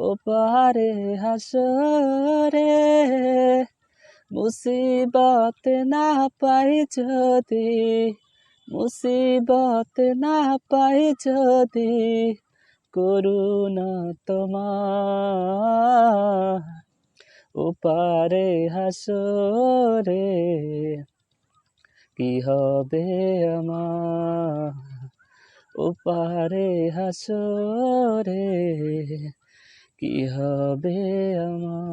ও পারে হাসরে, মুসিবত না পাই যদি, মুসিবত না পাই যদি, করুণা তোমার। পারে হাসরে, কি হবে আমার? ওপারে হাসরে কি হবে আমার